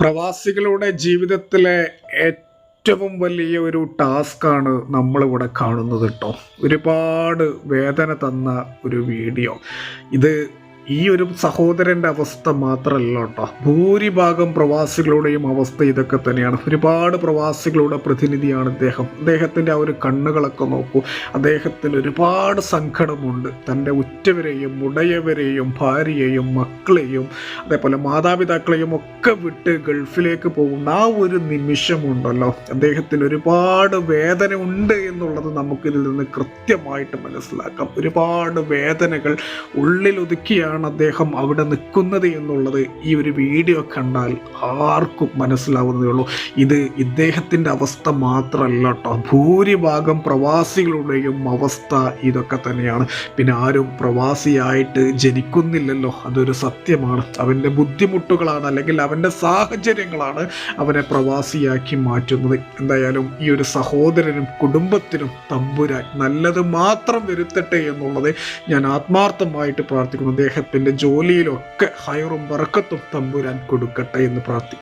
പ്രവാസികളുടെ ജീവിതത്തിലെ ഏറ്റവും വലിയ ഒരു ടാസ്ക്കാണ് നമ്മളിവിടെ കാണുന്നത് കേട്ടോ ഒരുപാട് വേദന തന്ന ഒരു വീഡിയോ ഇത് ഈ ഒരു സഹോദരന്റെ അവസ്ഥ മാത്രമല്ല കേട്ടോ. ഭൂരിഭാഗം പ്രവാസികളുടെയും അവസ്ഥ ഇതൊക്കെ തന്നെയാണ്. ഒരുപാട് പ്രവാസികളുടെ പ്രതിനിധിയാണ് അദ്ദേഹം അദ്ദേഹത്തിന്റെ ആ ഒരു കണ്ണുകളൊക്കെ നോക്കൂ. അദ്ദേഹത്തിന് ഒരുപാട് സങ്കടമുണ്ട്. തന്റെ ഉറ്റവരെയും ഉടയവരെയും ഭാര്യയെയും മക്കളെയും അതേപോലെ മാതാപിതാക്കളെയും ഒക്കെ വിട്ട് ഗൾഫിലേക്ക് പോകുന്ന ആ ഒരു നിമിഷമുണ്ടല്ലോ. അദ്ദേഹത്തിന് ഒരുപാട് വേദന ഉണ്ട് എന്നുള്ളത് നമുക്കിതിൽ നിന്ന് കൃത്യമായിട്ട് മനസ്സിലാക്കാം. ഒരുപാട് വേദനകൾ ഉള്ളിലൊതുക്കിയാണ് അദ്ദേഹം അവിടെ നിൽക്കുന്നത് എന്നുള്ളത് ഈ ഒരു വീഡിയോ കണ്ടാൽ ആർക്കും മനസ്സിലാവുന്നതേ ഉള്ളൂ. ഇത് ഇദ്ദേഹത്തിന്റെ അവസ്ഥ മാത്രമല്ല കേട്ടോ. ഭൂരിഭാഗം പ്രവാസികളുടെയും അവസ്ഥ ഇതൊക്കെ തന്നെയാണ്. പിന്നെ ആരും പ്രവാസിയായിട്ട് ജനിക്കുന്നില്ലല്ലോ. അതൊരു സത്യമാണ്. അവന്റെ ബുദ്ധിമുട്ടുകളാണ് അല്ലെങ്കിൽ അവന്റെ സാഹചര്യങ്ങളാണ് അവനെ പ്രവാസിയാക്കി മാറ്റുന്നത്. എന്തായാലും ഈ ഒരു സഹോദരനും കുടുംബത്തിനും തമ്പുരാൻ നല്ലത് മാത്രം വരുത്തട്ടെ എന്നുള്ളത് ഞാൻ ആത്മാർത്ഥമായിട്ട് പ്രാർത്ഥിക്കുന്നു. അദ്ദേഹത്തിന്റെ ജോലിയിലൊക്കെ ഹൈറും ബർക്കത്തും തമ്പുരാൻ കൊടുക്കട്ടെ എന്ന് പ്രാർത്ഥിക്കുന്നു